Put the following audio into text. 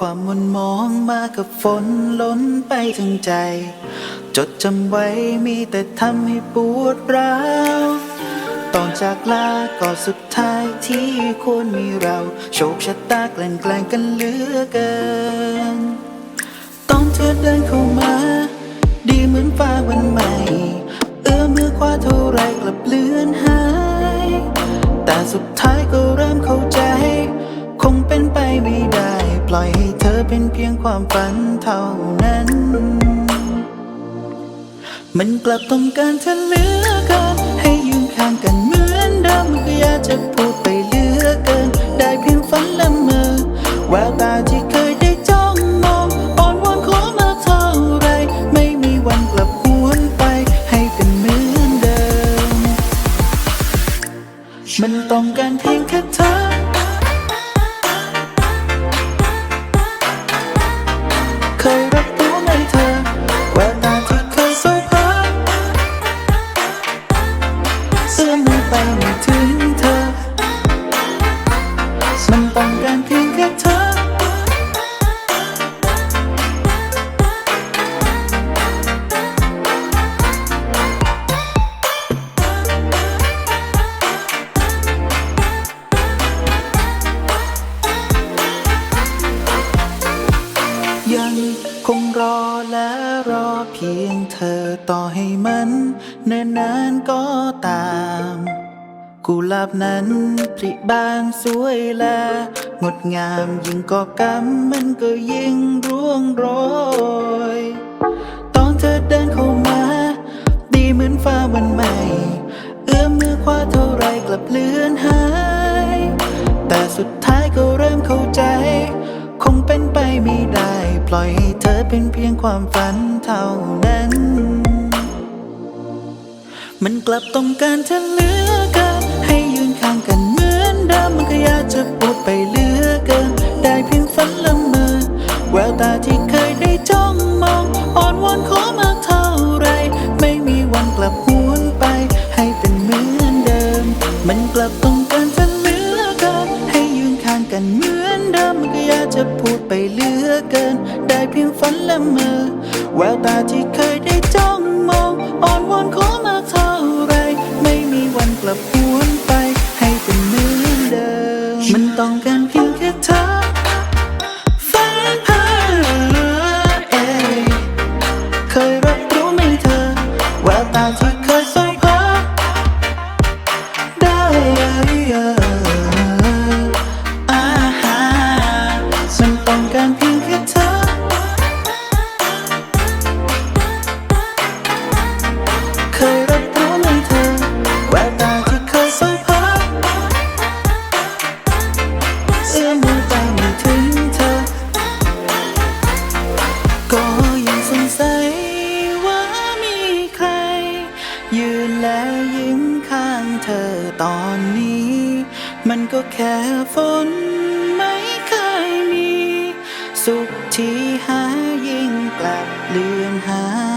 ความมุนมองมากับฝนล้นไปทั้งใจ จดจำไว้มีแต่ทำให้ปวดร้าวตอนจากลาก็สุดท้ายที่ควรมีเรา โชคชะตาแกล้งแกล้งกันเหลือเกิน ตอนเธอเดินเข้ามา ดีเหมือนฟ้าวันใหม่ เอื้อมือคว้าเท่าไรกลับเลือนหาย แต่สุดท้าย เป็นเพียงความฝันเท่านั้น มันกลับต้องการเธอเหลือเกิน ให้ยืนข้างกันเหมือนเดิมมันก็อยากจะพูดไปเหลือเกิน ได้เพียงฝันละเมอแววตาที่เคยได้จ้องมองอ่อนวอนขอมาเท่าไร ไม่มีวันกลับหวนไป ให้เป็นเหมือนเดิม มันต้องการเพียงแค่เธอ เคยรับรู้ในเธอแววตาที่เคยสบหาเสื้อมมือไปไม่ถึง งรอและรอเพียงเธอต่อให้มันเนิ่นนานก็ตาม กุหลาบนั้นผลิบานสวยและงดงามยิ่งก็กำมันก็ยิ่งร่วงโรยตอนเธอเดินเข้ามา ดีเหมือนฟ้าวันใหม่ เอื้อมมือคว้าเท่าไรกลับเลือนหาย แต่สุดท้ายก็เริ่มเข้าใจ เป็นไปไม่ได้ ปล่อยให้เธอเป็นเพียงความฝันเท่านั้น มันกลับต้องการเธอเหลือเกินให้ยืนข้างกันเหมือนเดิมมันก็อยากจะพูดไปเรื่อย อเกิน ได้เพียงฝันละเมอแววตาที่เคยได้จ้องมอง อ่อนวอนขอมาเท่าไร ไม่มีวันกลับหวนไป ให้เป็นเหมือนเดิม มันต้องการเพียงแค่เธอฝันเพ้อเอยเคยรับรู้ไหมเธอแววตาที่ ยืนและยิ้มข้างเธอตอนนี้ มันก็แค่ฝนไม่เคยมี สุขที่หายิ่งกลับเลือนหาย